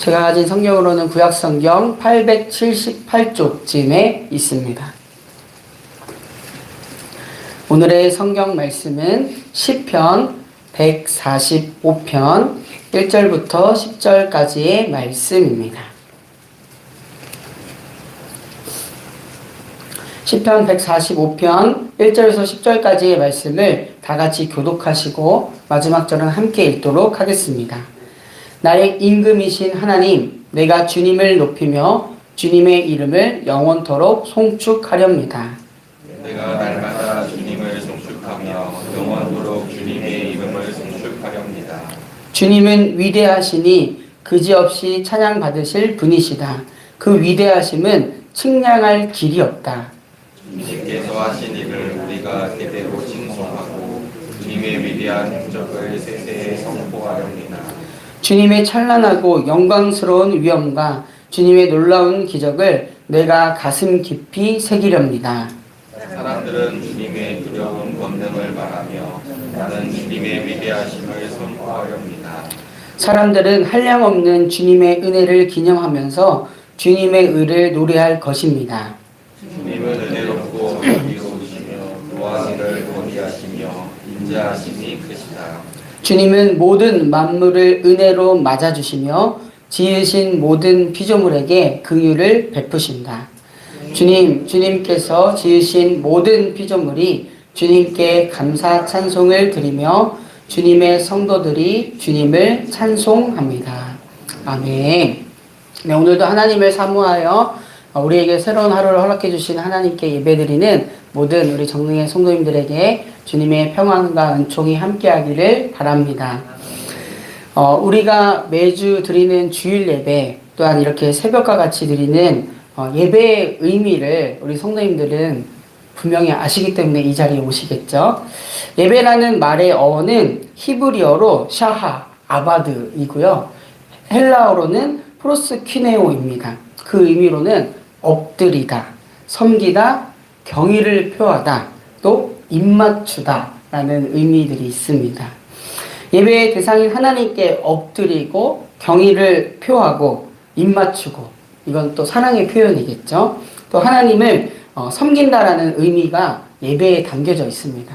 제가 가진 성경으로는 구약성경 878쪽쯤에 있습니다. 오늘의 성경 말씀은 시편 145편 1절부터 10절까지의 말씀입니다. 시편 145편 1절에서 10절까지의 말씀을 다 같이 교독하시고 마지막 절은 함께 읽도록 하겠습니다. 나의 임금이신 하나님, 내가 주님을 높이며 주님의 이름을 영원토록 송축하렵니다. 내가 날마다 주님을 송축하며 영원토록 주님의 이름을 송축하렵니다. 주님은 위대하시니 그지없이 찬양받으실 분이시다. 그 위대하심은 측량할 길이 없다. 주님께서 하신 일을 우리가 대대로 칭송하고 주님의 위대한 행적을 세세에 선포하렵니다. 주님의 찬란하고 영광스러운 위엄과 주님의 놀라운 기적을 내가 가슴 깊이 새기렵니다. 사람들은 주님의 두려운 권능을 말하며 나는 주님의 위대하심을 선포하렵니다. 사람들은 한량없는 주님의 은혜를 기념하면서 주님의 의를 노래할 것입니다. 주님은 은혜롭고 자비로우시며 노하기를 거리하시며 인자하심이 크시다. 주님은 모든 만물을 은혜로 맞아주시며 지으신 모든 피조물에게 긍휼을 베푸신다. 주님, 주님께서 지으신 모든 피조물이 주님께 감사 찬송을 드리며 주님의 성도들이 주님을 찬송합니다. 아멘. 네, 오늘도 하나님을 사모하여 우리에게 새로운 하루를 허락해 주신 하나님께 예배드리는 모든 우리 정릉의 성도님들에게 주님의 평안과 은총이 함께하기를 바랍니다. 어, 우리가 매주 드리는 주일 예배 또한 이렇게 새벽과 같이 드리는 어, 예배의 의미를 우리 성도님들은 분명히 아시기 때문에 이 자리에 오시겠죠. 예배라는 말의 어원은 히브리어로 샤하, 아바드이고요. 헬라어로는 프로스퀴네오입니다. 그 의미로는 엎드리다, 섬기다, 경의를 표하다, 또 입맞추다 라는 의미들이 있습니다. 예배의 대상인 하나님께 엎드리고 경의를 표하고 입맞추고 이건 또 사랑의 표현이겠죠. 또 하나님을 어, 섬긴다라는 의미가 예배에 담겨져 있습니다.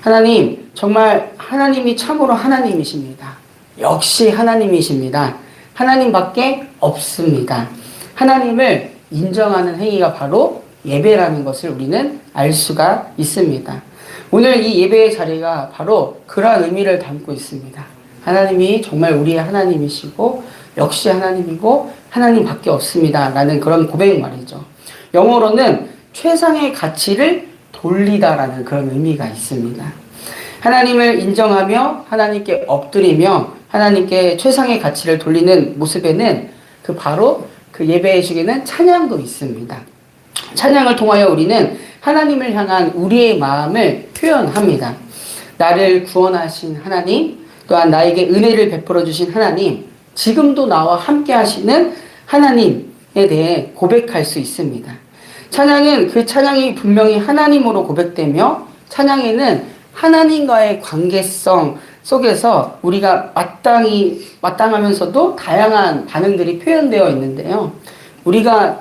하나님 정말 하나님이 참으로 하나님이십니다. 역시 하나님이십니다. 하나님밖에 없습니다. 하나님을 인정하는 행위가 바로 예배라는 것을 우리는 알 수가 있습니다. 오늘 이 예배의 자리가 바로 그러한 의미를 담고 있습니다. 하나님이 정말 우리의 하나님이시고 역시 하나님이고 하나님밖에 없습니다. 라는 그런 고백 말이죠. 영어로는 최상의 가치를 돌리다라는 그런 의미가 있습니다. 하나님을 인정하며 하나님께 엎드리며 하나님께 최상의 가치를 돌리는 모습에는 그 바로 그 예배의 중에는 찬양도 있습니다. 찬양을 통하여 우리는 하나님을 향한 우리의 마음을 표현합니다. 나를 구원하신 하나님, 또한 나에게 은혜를 베풀어 주신 하나님, 지금도 나와 함께 하시는 하나님에 대해 고백할 수 있습니다. 찬양은 그 찬양이 분명히 하나님으로 고백되며 찬양에는 하나님과의 관계성 속에서 우리가 마땅히 마땅하면서도 다양한 반응들이 표현되어 있는데요. 우리가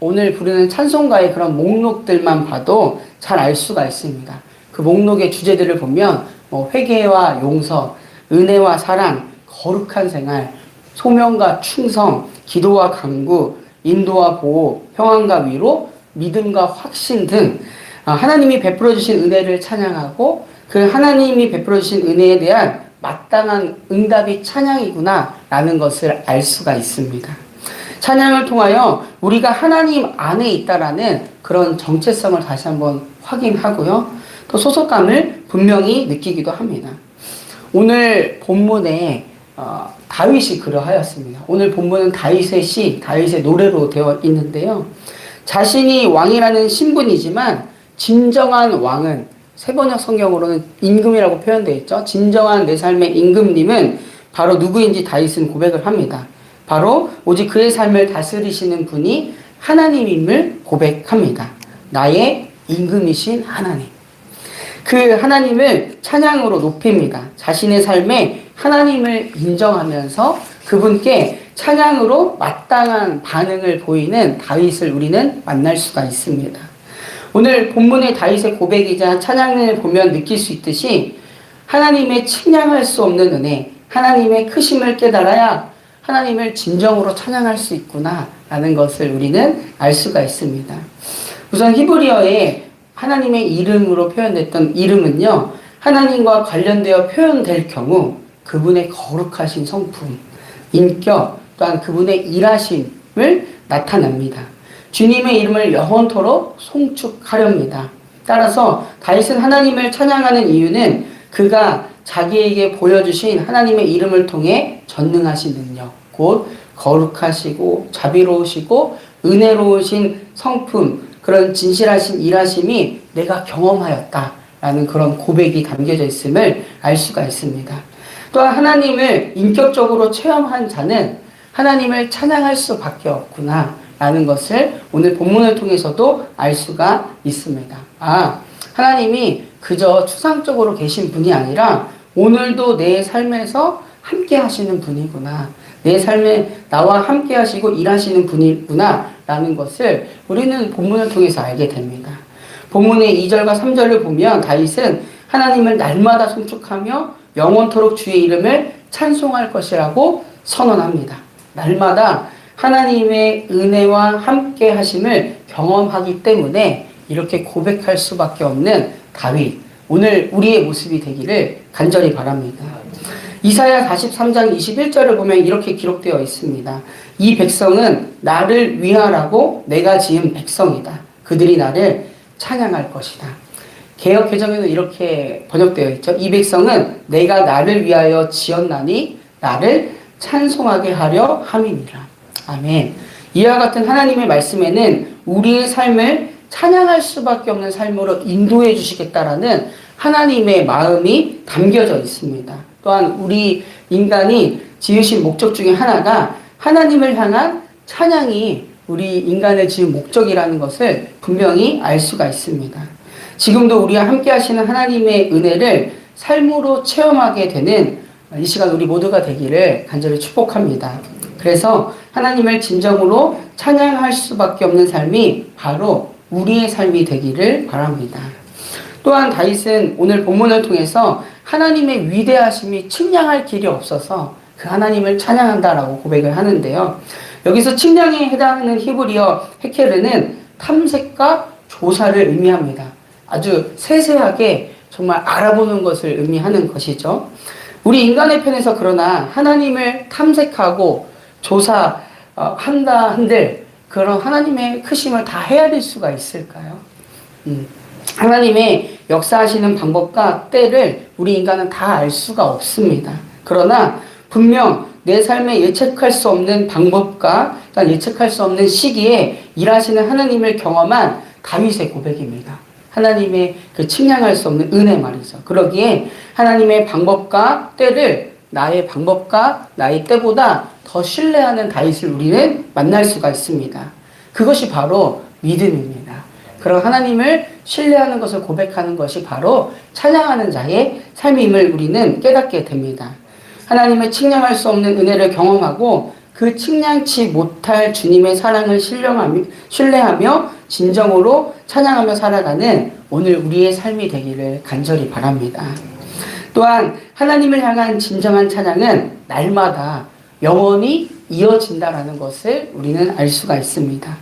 오늘 부르는 찬송가의 그런 목록들만 봐도 잘 알 수가 있습니다. 그 목록의 주제들을 보면 뭐 회개와 용서, 은혜와 사랑, 거룩한 생활, 소명과 충성, 기도와 강구, 인도와 보호, 평안과 위로, 믿음과 확신 등 아, 하나님이 베풀어 주신 은혜를 찬양하고 그 하나님이 베풀어 주신 은혜에 대한 마땅한 응답이 찬양이구나라는 것을 알 수가 있습니다. 찬양을 통하여 우리가 하나님 안에 있다라는 그런 정체성을 다시 한번 확인하고요. 또 소속감을 분명히 느끼기도 합니다. 오늘 본문에 어, 다윗이 그러하였습니다. 오늘 본문은 다윗의 시, 다윗의 노래로 되어 있는데요. 자신이 왕이라는 신분이지만 진정한 왕은 세번역 성경으로는 임금이라고 표현되어 있죠. 진정한 내 삶의 임금님은 바로 누구인지 다윗은 고백을 합니다. 바로 오직 그의 삶을 다스리시는 분이 하나님임을 고백합니다. 나의 임금이신 하나님. 그 하나님을 찬양으로 높입니다. 자신의 삶에 하나님을 인정하면서 그분께 찬양으로 마땅한 반응을 보이는 다윗을 우리는 만날 수가 있습니다. 오늘 본문의 다윗의 고백이자 찬양을 보면 느낄 수 있듯이 하나님의 측량할 수 없는 은혜, 하나님의 크심을 깨달아야 하나님을 진정으로 찬양할 수 있구나 라는 것을 우리는 알 수가 있습니다. 우선 히브리어에 하나님의 이름으로 표현됐던 이름은요, 하나님과 관련되어 표현될 경우 그분의 거룩하신 성품, 인격, 또한 그분의 일하심을 나타납니다. 주님의 이름을 영원토록 송축하렵니다. 따라서 다윗은 하나님을 찬양하는 이유는 그가 자기에게 보여주신 하나님의 이름을 통해 전능하신 능력, 곧 거룩하시고 자비로우시고 은혜로우신 성품, 그런 진실하신 일하심이 내가 경험하였다 라는 그런 고백이 담겨져 있음을 알 수가 있습니다. 또한 하나님을 인격적으로 체험한 자는 하나님을 찬양할 수밖에 없구나. 라는 것을 오늘 본문을 통해서도 알 수가 있습니다. 아, 하나님이 그저 추상적으로 계신 분이 아니라 오늘도 내 삶에서 함께 하시는 분이구나. 내 삶에 나와 함께 하시고 일하시는 분이구나. 라는 것을 우리는 본문을 통해서 알게 됩니다. 본문의 2절과 3절을 보면 다윗은 하나님을 날마다 송축하며 영원토록 주의 이름을 찬송할 것이라고 선언합니다. 날마다 하나님의 은혜와 함께 하심을 경험하기 때문에 이렇게 고백할 수밖에 없는 다윗. 오늘 우리의 모습이 되기를 간절히 바랍니다. 이사야 43장 21절을 보면 이렇게 기록되어 있습니다. 이 백성은 나를 위하라고 내가 지은 백성이다. 그들이 나를 찬양할 것이다. 개혁 개정에는 이렇게 번역되어 있죠. 이 백성은 내가 나를 위하여 지었나니 나를 찬송하게 하려 함이니라. 아멘. 이와 같은 하나님의 말씀에는 우리의 삶을 찬양할 수밖에 없는 삶으로 인도해 주시겠다라는 하나님의 마음이 담겨져 있습니다. 또한 우리 인간이 지으신 목적 중에 하나가 하나님을 향한 찬양이 우리 인간을 지은 목적이라는 것을 분명히 알 수가 있습니다. 지금도 우리와 함께 하시는 하나님의 은혜를 삶으로 체험하게 되는 이 시간 우리 모두가 되기를 간절히 축복합니다. 그래서 하나님을 진정으로 찬양할 수밖에 없는 삶이 바로 우리의 삶이 되기를 바랍니다. 또한 다윗은 오늘 본문을 통해서 하나님의 위대하심이 측량할 길이 없어서 그 하나님을 찬양한다라고 고백을 하는데요. 여기서 측량에 해당하는 히브리어 헤케르는 탐색과 조사를 의미합니다. 아주 세세하게 정말 알아보는 것을 의미하는 것이죠. 우리 인간의 편에서 그러나 하나님을 탐색하고 조사한다 한들 그런 하나님의 크심을 다 헤아릴 수가 있을까요? 음. 하나님의 역사하시는 방법과 때를 우리 인간은 다 알 수가 없습니다. 그러나 분명 내 삶에 예측할 수 없는 방법과 예측할 수 없는 시기에 일하시는 하나님을 경험한 다윗의 고백입니다. 하나님의 그 측량할 수 없는 은혜 말이죠. 그러기에 하나님의 방법과 때를 나의 방법과 나의 때보다 더 신뢰하는 다윗을 우리는 만날 수가 있습니다. 그것이 바로 믿음입니다. 그런 하나님을 신뢰하는 것을 고백하는 것이 바로 찬양하는 자의 삶임을 우리는 깨닫게 됩니다. 하나님의 측량할 수 없는 은혜를 경험하고 그 측량치 못할 주님의 사랑을 신뢰하며 진정으로 찬양하며 살아가는 오늘 우리의 삶이 되기를 간절히 바랍니다. 또한 하나님을 향한 진정한 찬양은 날마다 영원히 이어진다라는 것을 우리는 알 수가 있습니다.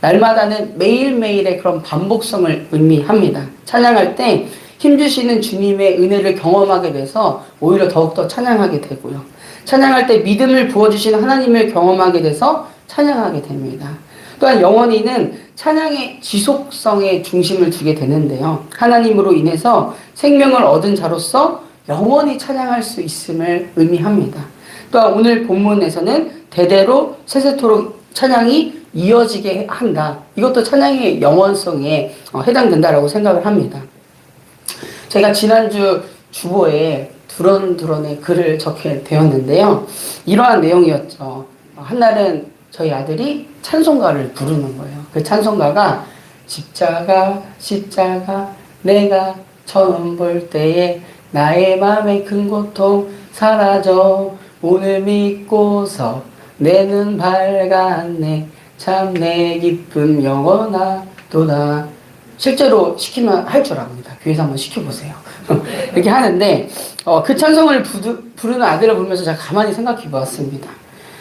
날마다는 매일매일의 그런 반복성을 의미합니다. 찬양할 때 힘주시는 주님의 은혜를 경험하게 돼서 오히려 더욱더 찬양하게 되고요. 찬양할 때 믿음을 부어주시는 하나님을 경험하게 돼서 찬양하게 됩니다. 또한 영원히는 찬양의 지속성에 중심을 두게 되는데요. 하나님으로 인해서 생명을 얻은 자로서 영원히 찬양할 수 있음을 의미합니다. 또한 오늘 본문에서는 대대로 세세토록 찬양이 이어지게 한다. 이것도 찬양의 영원성에 어, 해당된다라고 생각을 합니다. 제가 지난주 주보에 두런두런의 글을 적게 되었는데요. 이러한 내용이었죠. 어, 한날은 저희 아들이 찬송가를 부르는 거예요. 그 찬송가가 십자가 십자가 내가 처음 볼 때에 나의 마음의 큰 고통 사라져 오늘 믿고서 내는 밝았네 참 내 기쁨 영원하도다 실제로 시키면 할 줄 압니다. 교회에서 한번 시켜보세요. 이렇게 하는데 어, 그 찬송을 부두, 부르는 아들을 보면서 제가 가만히 생각해 보았습니다.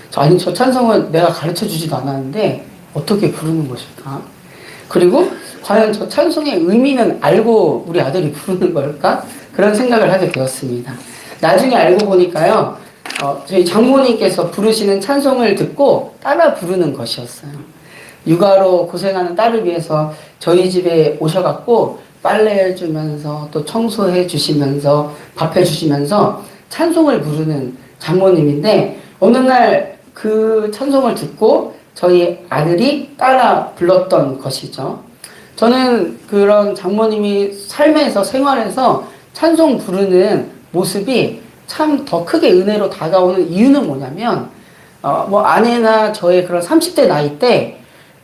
저, 아니 저 찬송은 내가 가르쳐 주지도 않았는데 어떻게 부르는 것일까? 그리고 과연 저 찬송의 의미는 알고 우리 아들이 부르는 걸까? 그런 생각을 하게 되었습니다. 나중에 알고 보니까요, 어, 저희 장모님께서 부르시는 찬송을 듣고 따라 부르는 것이었어요. 육아로 고생하는 딸을 위해서 저희 집에 오셔갖고 빨래해 주면서 또 청소해 주시면서 밥해 주시면서 찬송을 부르는 장모님인데 어느 날 그 찬송을 듣고 저희 아들이 따라 불렀던 것이죠. 저는 그런 장모님이 삶에서 생활에서 찬송 부르는 모습이 참 더 크게 은혜로 다가오는 이유는 뭐냐면 어, 뭐 아내나 저의 그런 30대 나이 때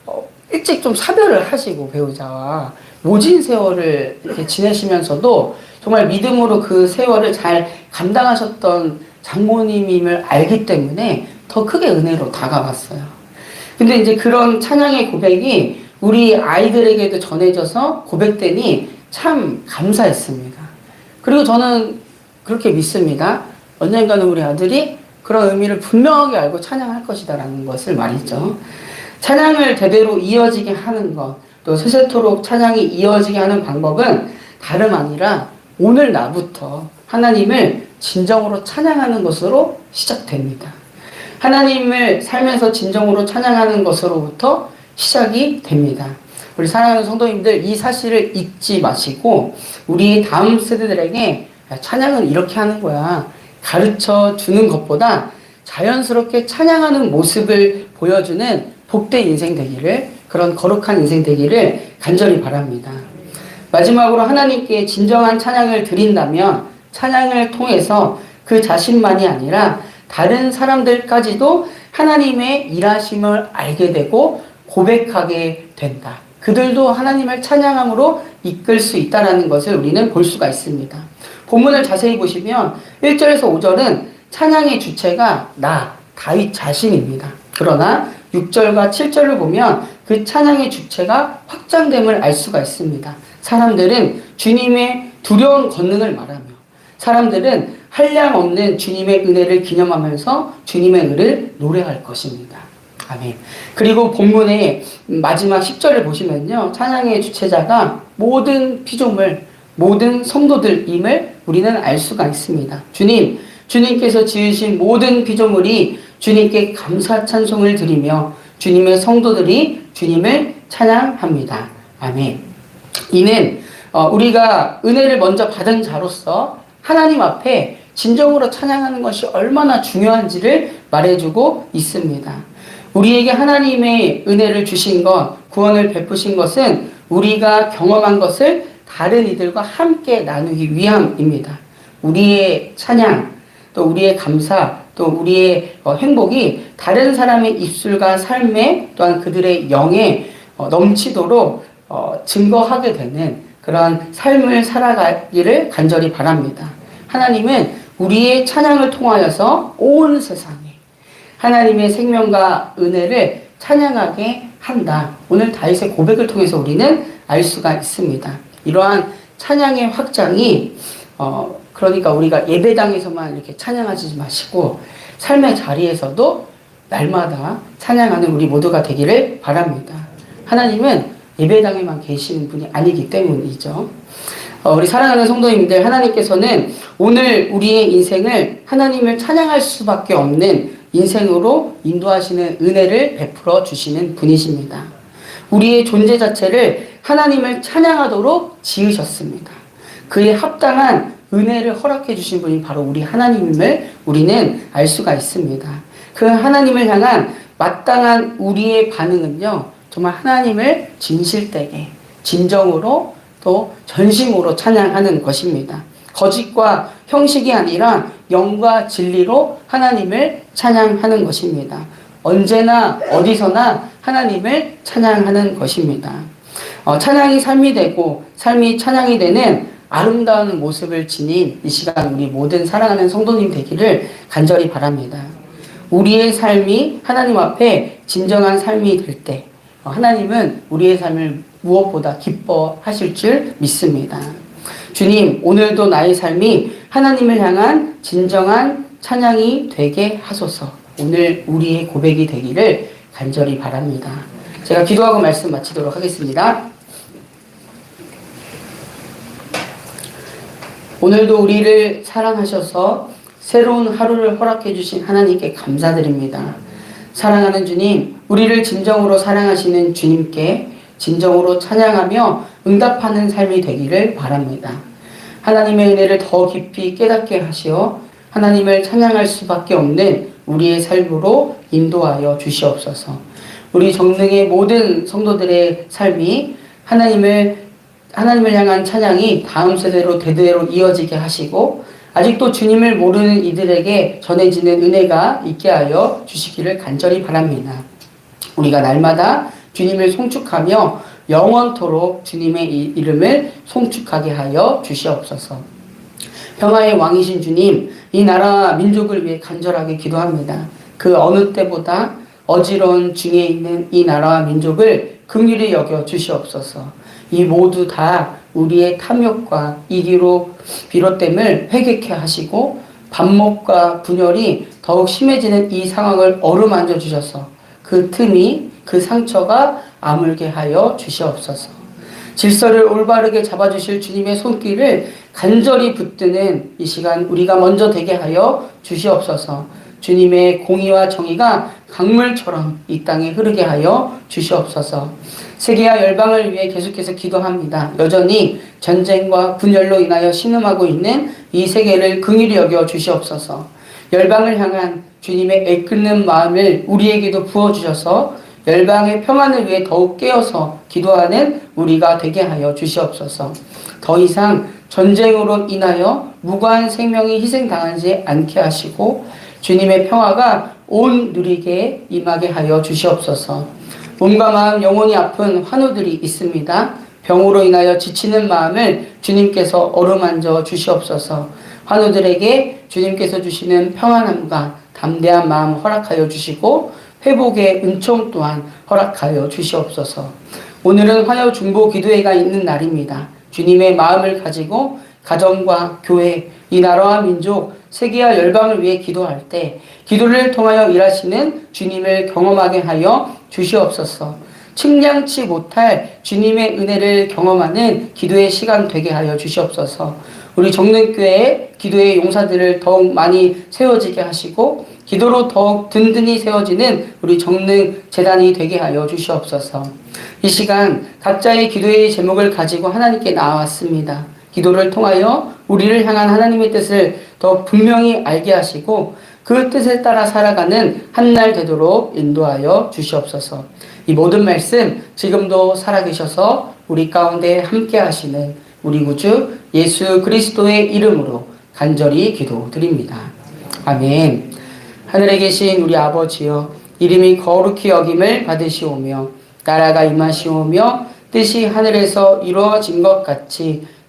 어, 일찍 좀 사별을 하시고 배우자와 모진 세월을 이렇게 지내시면서도 정말 믿음으로 그 세월을 잘 감당하셨던 장모님임을 알기 때문에 더 크게 은혜로 다가왔어요. 근데 이제 그런 찬양의 고백이 우리 아이들에게도 전해져서 고백되니 참 감사했습니다. 그리고 저는 그렇게 믿습니다. 언젠가는 우리 아들이 그런 의미를 분명하게 알고 찬양할 것이다라는 것을 말이죠. 찬양을 대대로 이어지게 하는 것, 또 세세토록 찬양이 이어지게 하는 방법은 다름 아니라 오늘 나부터 하나님을 진정으로 찬양하는 것으로 시작됩니다. 하나님을 살면서 진정으로 찬양하는 것으로부터 시작이 됩니다. 우리 사랑하는 성도님들 이 사실을 잊지 마시고 우리 다음 세대들에게 야, 찬양은 이렇게 하는 거야 가르쳐 주는 것보다 자연스럽게 찬양하는 모습을 보여주는 복된 인생 되기를 그런 거룩한 인생 되기를 간절히 바랍니다. 마지막으로 하나님께 진정한 찬양을 드린다면 찬양을 통해서 그 자신만이 아니라 다른 사람들까지도 하나님의 일하심을 알게 되고 고백하게 된다. 그들도 하나님을 찬양함으로 이끌 수 있다는 것을 우리는 볼 수가 있습니다. 본문을 자세히 보시면 1절에서 5절은 찬양의 주체가 나, 다윗 자신입니다. 그러나 6절과 7절을 보면 그 찬양의 주체가 확장됨을 알 수가 있습니다. 사람들은 주님의 두려운 권능을 말하며 사람들은 한량 없는 주님의 은혜를 기념하면서 주님의 은혜를 노래할 것입니다. 아멘. 그리고 본문의 마지막 10절을 보시면요. 찬양의 주체자가 모든 피조물, 모든 성도들임을 우리는 알 수가 있습니다. 주님, 주님께서 지으신 모든 피조물이 주님께 감사 찬송을 드리며 주님의 성도들이 주님을 찬양합니다. 아멘. 이는 어, 우리가 은혜를 먼저 받은 자로서 하나님 앞에 진정으로 찬양하는 것이 얼마나 중요한지를 말해주고 있습니다. 우리에게 하나님의 은혜를 주신 것, 구원을 베푸신 것은 우리가 경험한 것을 다른 이들과 함께 나누기 위함입니다. 우리의 찬양, 또 우리의 감사, 또 우리의 어, 행복이 다른 사람의 입술과 삶에 또한 그들의 영에 어, 넘치도록 어, 증거하게 되는 그런 삶을 살아가기를 간절히 바랍니다. 하나님은 우리의 찬양을 통하여서 온 세상에 하나님의 생명과 은혜를 찬양하게 한다. 오늘 다윗의 고백을 통해서 우리는 알 수가 있습니다. 이러한 찬양의 확장이 어 그러니까 우리가 예배당에서만 이렇게 찬양하지 마시고 삶의 자리에서도 날마다 찬양하는 우리 모두가 되기를 바랍니다. 하나님은 예배당에만 계시는 분이 아니기 때문이죠. 어, 우리 사랑하는 성도님들, 하나님께서는 오늘 우리의 인생을 하나님을 찬양할 수밖에 없는 인생으로 인도하시는 은혜를 베풀어 주시는 분이십니다. 우리의 존재 자체를 하나님을 찬양하도록 지으셨습니다. 그에 합당한 은혜를 허락해 주신 분이 바로 우리 하나님임을 우리는 알 수가 있습니다. 그 하나님을 향한 마땅한 우리의 반응은요, 정말 하나님을 진실되게, 진정으로 또 전심으로 찬양하는 것입니다. 거짓과 형식이 아니라 영과 진리로 하나님을 찬양하는 것입니다. 언제나 어디서나 하나님을 찬양하는 것입니다. 어, 찬양이 삶이 되고 삶이 찬양이 되는 아름다운 모습을 지닌 이 시간 우리 모든 사랑하는 성도님 되기를 간절히 바랍니다. 우리의 삶이 하나님 앞에 진정한 삶이 될 때, 어, 하나님은 우리의 삶을 무엇보다 기뻐하실 줄 믿습니다. 주님, 오늘도 나의 삶이 하나님을 향한 진정한 찬양이 되게 하소서. 오늘 우리의 고백이 되기를 간절히 바랍니다. 제가 기도하고 말씀 마치도록 하겠습니다. 오늘도 우리를 사랑하셔서 새로운 하루를 허락해 주신 하나님께 감사드립니다. 사랑하는 주님, 우리를 진정으로 사랑하시는 주님께 진정으로 찬양하며 응답하는 삶이 되기를 바랍니다. 하나님의 은혜를 더 깊이 깨닫게 하시어 하나님을 찬양할 수밖에 없는 우리의 삶으로 인도하여 주시옵소서. 우리 정능의 모든 성도들의 삶이 하나님을 하나님을 향한 찬양이 다음 세대로 대대로 이어지게 하시고 아직도 주님을 모르는 이들에게 전해지는 은혜가 있게 하여 주시기를 간절히 바랍니다. 우리가 날마다 주님을 송축하며 영원토록 주님의 이- 이름을 송축하게 하여 주시옵소서. 평화의 왕이신 주님, 이 나라와 민족을 위해 간절하게 기도합니다. 그 어느 때보다 어지러운 중에 있는 이 나라와 민족을 긍휼히 여겨 주시옵소서. 이 모두 다 우리의 탐욕과 이기로 비롯됨을 회개케 하시고 반목과 분열이 더욱 심해지는 이 상황을 어루만져 주셔서 그 틈이 그 상처가 아물게 하여 주시옵소서. 질서를 올바르게 잡아주실 주님의 손길을 간절히 붙드는 이 시간 우리가 먼저 되게 하여 주시옵소서. 주님의 공의와 정의가 강물처럼 이 땅에 흐르게 하여 주시옵소서. 세계와 열방을 위해 계속해서 기도합니다. 여전히 전쟁과 분열로 인하여 신음하고 있는 이 세계를 긍휼히 여겨 주시옵소서. 열방을 향한 주님의 애끓는 마음을 우리에게도 부어 주셔서 열방의 평안을 위해 더욱 깨어서 기도하는 우리가 되게 하여 주시옵소서. 더 이상 전쟁으로 인하여 무고한 생명이 희생당하지 않게 하시고 주님의 평화가 온 누리게 임하게 하여 주시옵소서. 몸과 마음 영혼이 아픈 환우들이 있습니다. 병으로 인하여 지치는 마음을 주님께서 어루만져 주시옵소서. 환우들에게 주님께서 주시는 평안함과 담대한 마음 허락하여 주시고 회복의 은총 또한 허락하여 주시옵소서. 오늘은 환여 중보 기도회가 있는 날입니다. 주님의 마음을 가지고 가정과 교회, 이 나라와 민족, 세계와 열방을 위해 기도할 때 기도를 통하여 일하시는 주님을 경험하게 하여 주시옵소서. 측량치 못할 주님의 은혜를 경험하는 기도의 시간 되게 하여 주시옵소서. 우리 정릉교회의 기도의 용사들을 더욱 많이 세워지게 하시고 기도로 더욱 든든히 세워지는 우리 정릉 재단이 되게 하여 주시옵소서. 이 시간 각자의 기도의 제목을 가지고 하나님께 나왔습니다. 기도를 통하여 우리를 향한 하나님의 뜻을 더 분명히 알게 하시고 그 뜻에 따라 살아가는 한 날 되도록 인도하여 주시옵소서. 이 모든 말씀 지금도 살아계셔서 우리 가운데 함께 하시는 우리 구주 예수 그리스도의 이름으로 간절히 기도드립니다. 아멘. 하늘에 계신 우리 아버지여 이름이 거룩히 여김을 받으시오며 나라가 임하시오며 뜻이 하늘에서 이루어진 것 같이